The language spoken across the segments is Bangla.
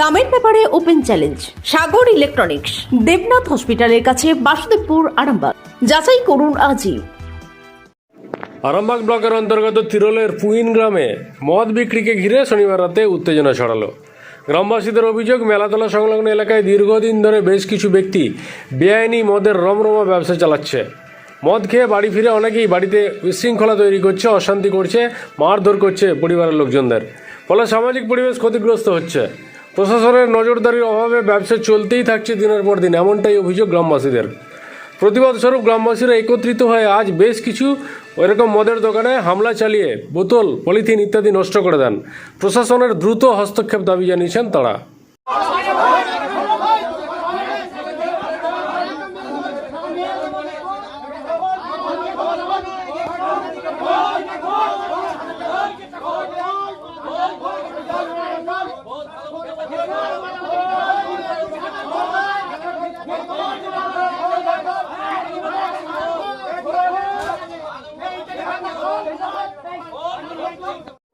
দামের ব্যাপারে open challenge, Sagar electronics, Debnath হসপিটালের কাছে বাসুদেবপুর আরামবাগ। যাচাই করুন আজই। আরামবাগ ব্লকের অন্তর্গত তিরোলের পুইন গ্রামে মদ বিক্রিকে ঘিরে শনিবার রাতে উত্তেজনা ছড়ালো। গ্রামবাসীদের অভিযোগ, মেলাতলা সংলগ্ন এলাকায় দীর্ঘদিন ধরে বেশ কিছু ব্যক্তি বেআইনি মদের রমরমা ব্যবসা চালাচ্ছে। মদ খেয়ে বাড়ি ফিরে অনেকেই বাড়িতে বিশৃঙ্খলা তৈরি করছে, অশান্তি করছে, মারধর করছে পরিবারের লোকজনদের। ফলে সামাজিক পরিবেশ ক্ষতিগ্রস্ত হচ্ছে। প্রশাসনের নজরদারির অভাবে ব্যবসা চলতেই থাকছে দিনের পর দিন, এমনটাই অভিযোগ গ্রামবাসীদের। প্রতিবাদ স্বরূপ গ্রামবাসীরা একত্রিত হয়ে আজ বেশ কিছু ওইরকম মদের দোকানে হামলা চালিয়ে বোতল, পলিথিন ইত্যাদি নষ্ট করে দেন। প্রশাসনের দ্রুত হস্তক্ষেপ দাবি জানিয়েছেন তারা।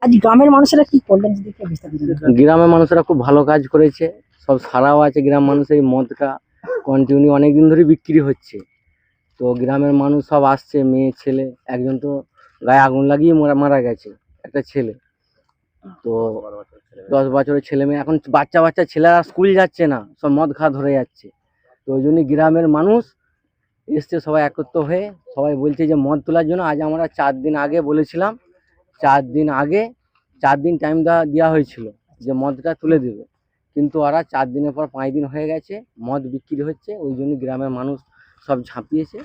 আজ গ্রামের মানুষেরা কি করলেন। গ্রামের মানুষেরা খুব ভালো কাজ করেছে। সব সারাও আছে গ্রাম মানুষের এই মদটা কন্টিনিউ অনেক দিন ধরে বিক্রি হচ্ছে। তো গ্রামের মানুষ সব আসছে, মেয়ে, ছেলে, একজন তো গায়ে আগুন লাগিয়ে মারা মারা গেছে, একটা ছেলে। তো দশ বছরের ছেলে মেয়ে, এখন বাচ্চা বাচ্চা ছেলেরা স্কুল যাচ্ছে না, সব মদ খা ধরে যাচ্ছে। তো ওই জন্যই গ্রামের মানুষ এসছে সবাই একত্র হয়ে, সবাই বলছে যে মদ তোলার জন্য আজ আমরা চার দিন আগে বলেছিলাম চার দিন আগে চার দিন টাইম দেওয়া দেওয়া হয়েছিল যে মদটা তুলে দেবে। কিন্তু ওরা চার দিনের পর পাঁচ দিন হয়ে গেছে মদ বিক্রি হচ্ছে ওই জন্য গ্রামের মানুষ সব ঝাঁপিয়েছে।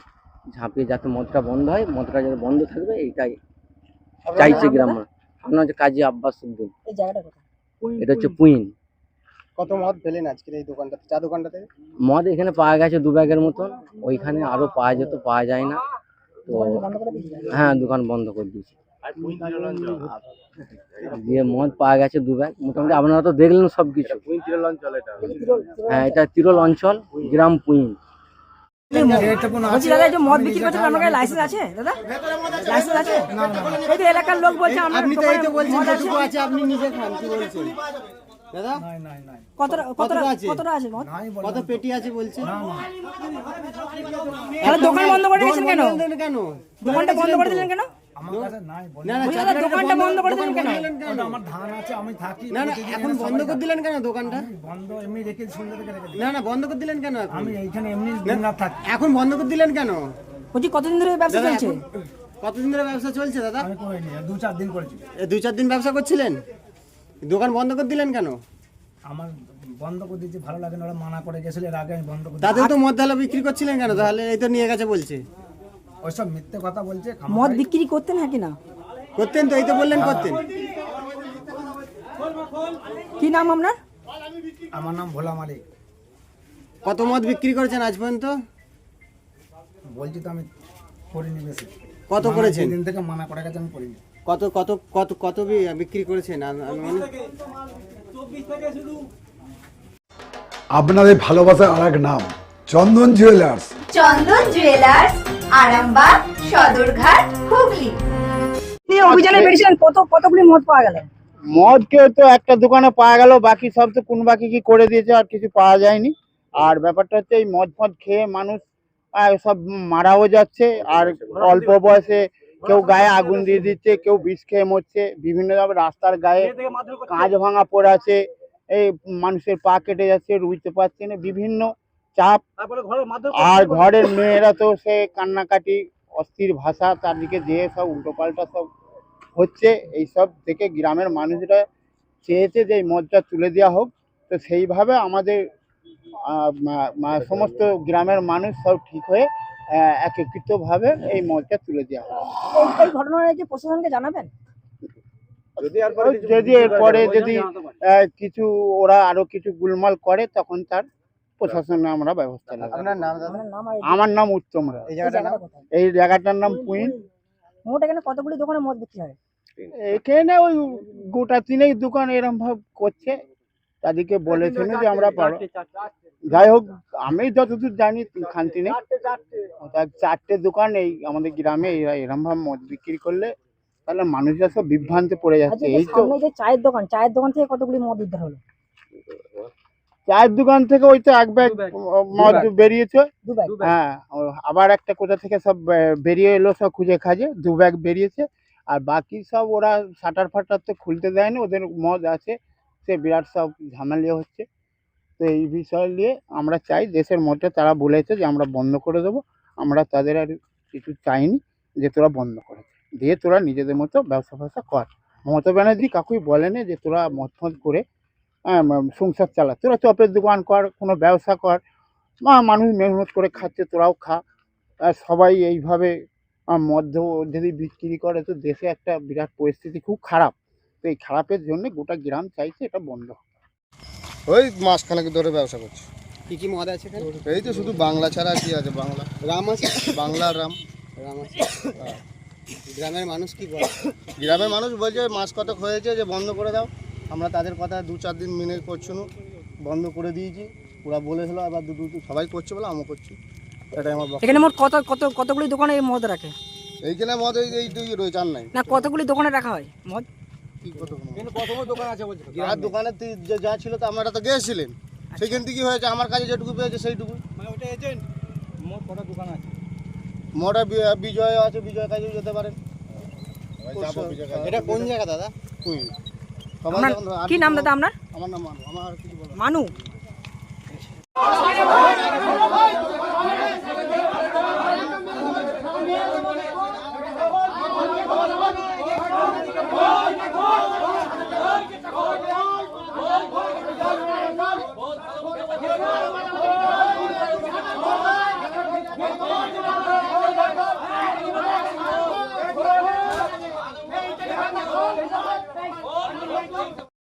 ঝাঁপিয়ে যাতে মদটা বন্ধ হয় মদটা যাতে বন্ধ থাকবে এইটাই চাইছে গ্রাম মানুষ। আপনার হচ্ছে কাজী আব্বাস উদ্দিন। এটা হচ্ছে পুইন। কত মদ পেলেন আজকের এই দোকানটাতে? চা দোকানটাতে? মদ এখানে পাওয়া গেছে দু ব্যাগের মতন ওইখানে আরও পাওয়া যেত পাওয়া যায় না। তো হ্যাঁ দোকান বন্ধ করে দিয়েছে। দিয়ে মদ পাওয়া গেছে দু ব্যাগ মোটামুটি আপনারা তো দেখলেন সব কিছু হ্যাঁ এটা তিরোল অঞ্চল গ্রাম পুইন মদ বিক্রি কাছে লাইসেন্স আছে দাদা? লাইসেন্স আছে? এই তো এলাকার লোক বলছে আমরা আপনি তো এই তো বলছেন আছে। আপনি নিজে খান কি বলছেন? দাদা? কতটা কতটা কতটা আছে? কতটা আছে মদ? কত পেটি আছে বলছেন? দোকান বন্ধ করে কেন? দোকানটা বন্ধ করে দিলেন কেন? দোকানটা বন্ধ করে দিলেন কেন? আমার ধান আছে আমি থাকি না না এখন বন্ধ করে দিলেন কেন দোকানটা? বন্ধ এমনি রেখে সন্ধ্যা থেকে রেখে না না বন্ধ করে দিলেন কেন এখন? আমি এইখানে এমনি দিন থাকি। এখন বন্ধ করে দিলেন কেন? বলছি কতদিন ধরে ব্যবসা চলছে? কতদিন ধরে ব্যবসা চলছে দাদা? আমি করিনি দু চার দিন করেছি। এ চার দিন ব্যবসা করছিলেন? দোকান বন্ধ করে দিলেন কেন? আমার বন্ধ করে দিয়েছি ভালো লাগে না ওরা মানা করে গেছিল এর আগে আমি বন্ধ করে তাদের তো মদ বিক্রি করছিলেন কেন? তাহলে এই তো নিয়ে গেছে বলছে। ওইসব মিথ্যে কথা বলছে মদ বিক্রি করতেন হ্যাঁ কি না? করতেন তো এই তো বললেন করতেন। কি নাম আপনার? আমার নাম ভোলা মালিক। কত মদ বিক্রি করেছেন আজ পর্যন্ত? বলছি তো আমি করিনি বেশি। কত করেছেন? যেদিন থেকে মানা করে গেছে আমি করিনি। কত কত কত কত বিক্রি করেছেন? আন- আপনাদের ভালোবাসার আর এক নাম চন্দন জুয়েলার্স চন্দন জুয়েলার্স আরামবাগ সদরঘাট হুগলি। অভিযানে বেরিয়েছিলেন কত কতগুলি মদ পাওয়া গেল? মদ কেউ তো একটা দোকানে পাওয়া গেল বাকি সব তো কোন বাকি কি করে দিয়েছে আর কিছু পাওয়া যায়নি। আর ব্যাপারটা হচ্ছে এই মদ ফদ খেয়ে মানুষ সব মারাও যাচ্ছে আর অল্প বয়সে কেউ গায়ে আগুন দিয়ে দিচ্ছে কেউ বিষ খেয়ে মরছে বিভিন্ন রাস্তার গায়ে কাঁচ ভাঙা পড়ে আছে এই মানুষের পা কেটে যাচ্ছে রুইতে পারছে না বিভিন্ন চাপ। আর ঘরের মেয়েরা তো সে কান্নাকাটি অস্থির ভাষা চারদিকে যে সব উল্টোপাল্টা সব হচ্ছে এইসব থেকে গ্রামের মানুষরা চেয়েছে যে এই মদটা তুলে দেওয়া হোক। তো সেইভাবে আমাদের সমস্ত গ্রামের মানুষ সব ঠিক হয়ে একত্রিতভাবে এই মদটা তুলে দেওয়া হোক। এই ঘটনাটা কি প্রশাসনকে জানাবেন? যদি এরপরে যদি আহ, কিছু ওরা আরও কিছু গুলমাল করে তখন তার প্রশাসনে আমরা ব্যবস্থা নেব। এই আমার নাম উত্তম রায়। এই এই জায়গাটার নাম এই পুইন মোট এখানে কতগুলি দোকানে মদ বিক্রি হয়? এখানে ওই গোটা তিনেক দোকান এরম ভাব করছে। তাদেরকে বলেছেন যে আমরা পারো। যাই হোক আমি যতদূর জানি খান্তি নেই। চারটে দোকান এই আমাদের গ্রামে এরা এরম ভাবে মদ বিক্রি করলে তাহলে মানুষরা সব বিভ্রান্তে পড়ে আচ্ছা যাচ্ছে এই যে তো যে চায়ের দোকান চায়ের দোকান থেকে কতগুলি মদ উদ্ধার হলো? চায়ের দোকান থেকে ওই তো এক ব্যাগ মদ বেরিয়েছে। হ্যাঁ আবার একটা কোথা থেকে সব বেরিয়ে এলো সব খুঁজে খাজে দু ব্যাগ বেরিয়েছে। আর বাকি সব ওরা শাটার ফাটার তো খুলতে দেয়নি ওদের মদ আছে সে বিরাট সব ঝামেলা হচ্ছে। তো এই বিষয় নিয়ে আমরা চাই দেশের মধ্যে তারা বলেছে যে আমরা বন্ধ করে দেবো আমরা তাদের আর কিছু চাইনি যে তোরা বন্ধ করে দিয়ে তোরা নিজেদের মতো ব্যবসা ফ্যাবসা কর। মমতা ব্যানার্জি কাকুই বলেনি যে তোরা মদ ফদ করে সংসার চালা। তোরা চপের দোকান কর কোনো ব্যবসা কর। মা মানুষ মেহনত করে খাচ্ছে তোরাও খা। আর সবাই এইভাবে মধ্য যদি বিক্রি করে তো দেশে একটা বিরাট পরিস্থিতি খুব খারাপ। তো এই খারাপের জন্য গোটা গ্রাম চাইছে এটা বন্ধ। ওই মাসখানেক ধরে ব্যবসা করছে। কি কি মদ আছে এখানে? এই তো শুধু বাংলা ছাড়া কি আছে? বাংলা। রাম আছে? বাংলা রাম। রাম আছে। হ্যাঁ। গ্রামের মানুষ কি বলে? গ্রামের মানুষ বলছে মাস কতক হয়েছে যে বন্ধ করে দাও। আমরা তাদের কথা দু চার দিন মেনে করছি বন্ধ করে দিয়েছি। ওরা বলেছিল আবার দু দু সবাই করছে বলে আমিও করছি। এটাই আমার বক্তব্য। এখানে মোট কত কত কতগুলি দোকানে এই মদ রাখে? এইখানে মদ এই এই দুই রয়েছে আর নাই। না কতগুলি দোকানে রাখা হয় মদ? কি কত দোকান? আর যে যা ছিল তো আপনারা তো গিয়েছিলেন সেইখান থেকে কি হয়েছে আমার কাছে যেটুকু পেয়েছে সেইটুকু। মানে ওটা এজেন্ট মোট কটা দোকান আছে? মোটা বি- বিজয় আছে বিজয় কাজেও যেতে পারেন এটা কোন জায়গা দাদা। আপনার কি নাম দাদা আপনার আমার নাম মানু আমার কিছু মানু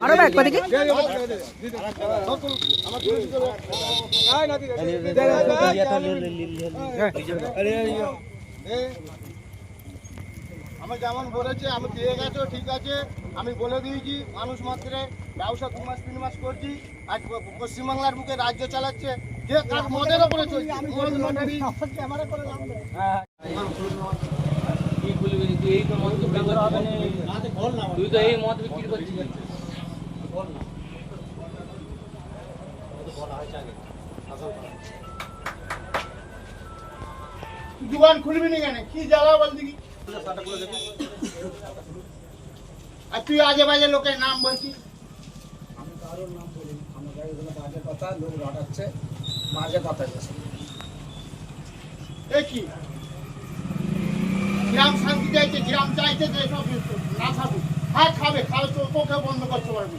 আরও ব্যাগ কদিকে এ, আমি যেমন বলেছি আমি দিয়ে গেছো ঠিক আছে। আমি বলে দিয়েছি মানুষ মাত্রে ব্যবসা দু মাস তিন মাস করছি আজ পশ্চিমবাংলার বুকে রাজ্য চালাচ্ছে। যে কাজ মদের ওপরে চলছে তুই তো এই মদ বিক্রি করছিস। দোকান খুলবি না কেন? কি জ্বালা বল দেখি। আর তুই আজে বাজে লোকের নাম বলছিস আমি কারোর নাম বলি আমাকে বাজে কথা লোক রটাচ্ছে বাজে কথা এ কি? গ্রাম শান্তি চাইছে গ্রাম চাইছে যে সব না থাকুক হ্যাঁ খাবে। খাবে তো তোকে বন্ধ করতে পারবি।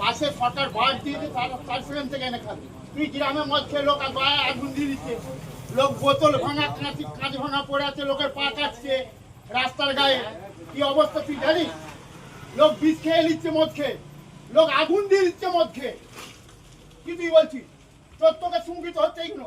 পাশে সরকার বাস দিয়েছে তার তার সেখান থেকে এনে খাবে। তুই গ্রামে মধ্যে লোক আর গায়ে আগুন দিয়ে দিচ্ছে। লোক বোতল ভাঙা, কাঁচি কাঁচ ভাঙা পড়ে আছে, লোকের পা কাটছে রাস্তার গায়ে। কি অবস্থা তুই জানিস? লোক বিষ খেয়ে নিচ্ছে মদ খেয়ে। লোক আগুন দিয়ে দিচ্ছে মদ খেয়ে। কি তুই বলছিস? তোর তোকে শুঙ্কিত হচ্ছে এইগুলো।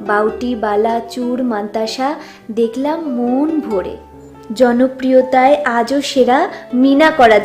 বাউটি বালা চুর মান্তাসা দেখলাম মন ভরে। জনপ্রিয়তায় আজও সেরা মিনা করা